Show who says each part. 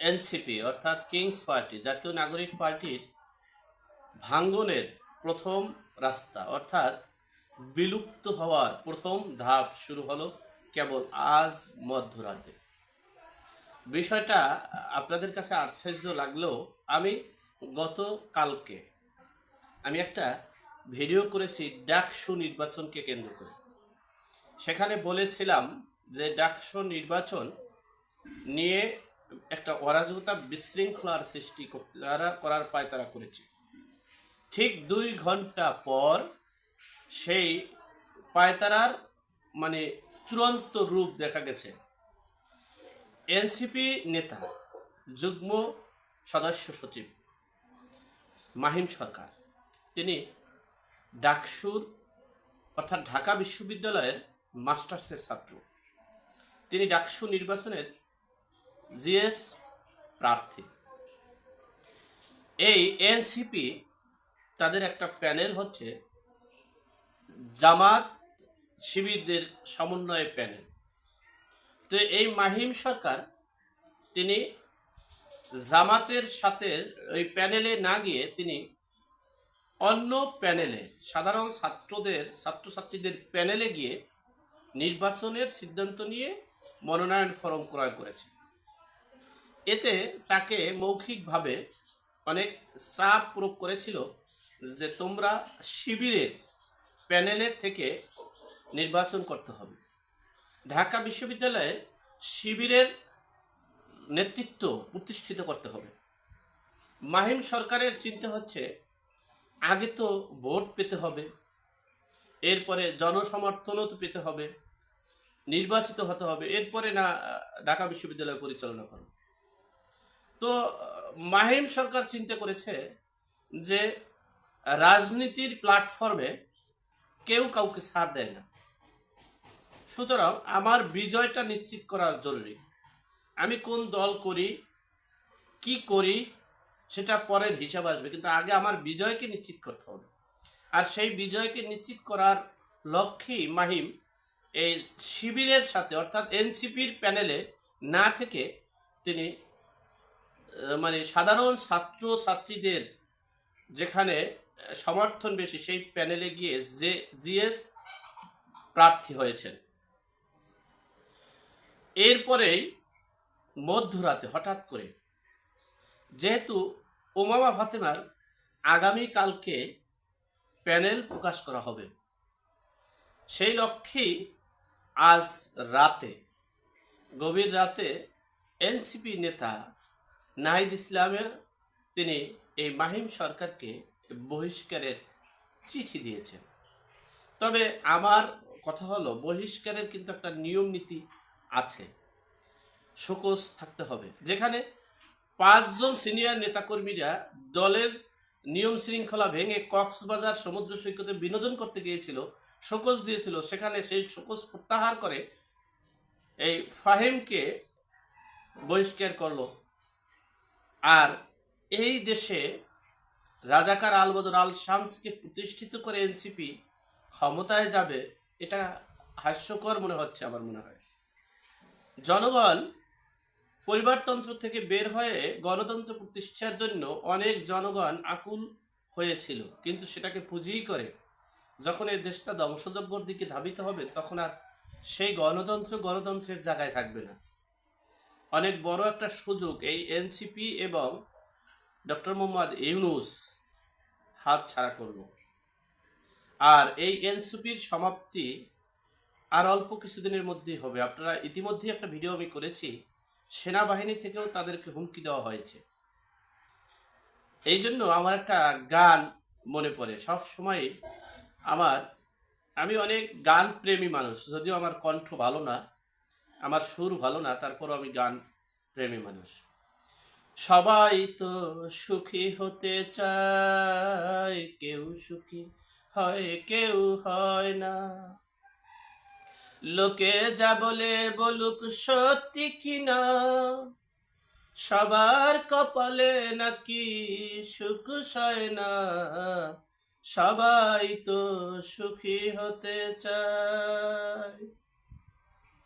Speaker 1: NCP, অর্থাৎ Kings party, জাতীয় নাগরিক পার্টির ভাঙ্গনের প্রথম রাস্তা, অর্থাৎ বিলুপ্ত হওয়ার প্রথম ধাপ শুরু হলো কেবল আজ মধ্যরাতে। বিষয়টা আপনাদের কাছে আশ্চর্য লাগলেও আমি গত কালকে আমি একটা ভিডিও করেছি ডাকসু নির্বাচনকে কেন্দ্র করে। সেখানে বলেছিলাম যে ডাকসু নির্বাচন নিয়ে একটা অরাজকতা বিশৃঙ্খলার সৃষ্টি তারা করার পায় তারা করেছে। ঠিক দুই ঘণ্টা পর সেই পায়তারার মানে চূড়ান্ত রূপ দেখা গেছে। এনসিপি নেতা, যুগ্ম সদস্য সচিব মাহিম সরকার, তিনি ডাকসুর অর্থাৎ ঢাকা বিশ্ববিদ্যালয়ের মাস্টার্সের ছাত্র। তিনি ডাকসু নির্বাচনের জিএস প্রার্থী। এই এনসিপি তাদের একটা প্যানেল হচ্ছে জামাত শিবিরদের সমন্বয় প্যানেল। তো এই মাহিম সরকার, তিনি জামাতের সাথে ওই প্যানেলে না গিয়ে তিনি অন্য প্যানেলে, সাধারণ ছাত্রদের, ছাত্রছাত্রীদের প্যানেলে গিয়ে নির্বাচনের সিদ্ধান্ত নিয়ে মনোনয়ন ফরম ক্রয় করেছে এতে তাকে মৌখিকভাবে অনেক চাপ প্রয়োগ করেছিল যে তোমরা শিবিরের প্যানেলের থেকে নির্বাচন করতে হবে। ঢাকা বিশ্ববিদ্যালয়ে শিবিরের নেতৃত্ব প্রতিষ্ঠিত করতে হবে। মাহিম সরকারের চিন্তা হচ্ছে, আগে তো ভোট পেতে হবে, এরপরে জনসমর্থনও তো পেতে হবে, নির্বাচিত হতে হবে, এরপরে না ঢাকা বিশ্ববিদ্যালয় পরিচালনা করো তো মাহিম সরকার চিন্তা করেছে যে রাজনীতির প্ল্যাটফর্মে কেউ কাউকে ছাড় দেয় না। সুতরাং আমার বিজয়টা নিশ্চিত করা জরুরি। আমি কোন দল করি, কি করি, সেটা পরের হিসাব আসবে, কিন্তু আগে আমার বিজয়কে নিশ্চিত করতে হবে। আর সেই বিজয়কে নিশ্চিত করার লক্ষ্যেই মাহিম এই শিবিরের সাথে, অর্থাৎ এনসিপির প্যানেলে না থেকে তিনি মানে সাধারণ ছাত্র ছাত্রীদের যেখানে সমর্থন বেশি, সেই প্যানেলে গিয়ে যে জিএস প্রার্থী হয়েছেন। এরপরেই মধ্যরাতে হঠাৎ করে যেহেতু ওমামা ফাতেমার আগামীকালকে প্যানেল প্রকাশ করা হবে, সেই লক্ষ্যেই আজ রাতে, গভীর রাতে এনসিপি নেতা নাহিদ ইসলামের তিনি এই মাহিম সরকারকে বহিষ্কারের চিঠি দিয়েছেন। তবে আমার কথা হলো, বহিষ্কারের কিন্তু একটা নিয়ম নীতি আছে। শোকস থাকতে হবে। যেখানে পাঁচজন সিনিয়র নেতাকর্মীরা দলের নিয়ম শৃঙ্খলা ভেঙে কক্সবাজার সমুদ্র সৈকতে বিনোদন করতে গিয়েছিল শোকস দিয়েছিল। সেখানে সেই শোকস প্রত্যাহার করে এই ফাহিমকে বহিষ্কার করল আর এই দেশে রাজাকার আলবদর আল শামসকে প্রতিষ্ঠিত করে এনসিপি ক্ষমতায় যাবে, এটা হাস্যকর মনে হচ্ছে আমার মনে হয়। জনগণ পরিবারতন্ত্র থেকে বের হয়ে গণতন্ত্র প্রতিষ্ঠার জন্য অনেক জনগণ আকুল হয়েছিল, কিন্তু সেটাকে পুঁজিই করে যখন এই দেশটা ধ্বংসযজ্ঞর দিকে ধাবিত হবে, তখন আর সেই গণতন্ত্র গণতন্ত্রের জায়গায় থাকবে না। অনেক বড় একটা সুযোগ এই এনসিপি এবং ডক্টর মোহাম্মদ ইউনুস হাত ছাড়া করল আর এই এনসিপির সমাপ্তি আর অল্প কিছুদিনের মধ্যেই হবে। আপনারা ইতিমধ্যেই একটা ভিডিও আমি করেছি, সেনাবাহিনী থেকেও তাদেরকে হুমকি দেওয়া হয়েছে। এই জন্য আমার একটা গান মনে পড়ে। সব সময় আমার, আমি অনেক গান প্রেমী মানুষ, যদিও আমার কণ্ঠ ভালো না আমার সুর ভালো না, তারপরও আমি গান প্রেমী মানুষ। সবাই তো সুখী হতে চায়, কেউ সুখী হয়, কেউ হয় না। লোকে যা বলে বলুক সত্যি কিনা সবার কপালে নাকি সুখ সয় না। সবাই তো সুখী হতে চায়।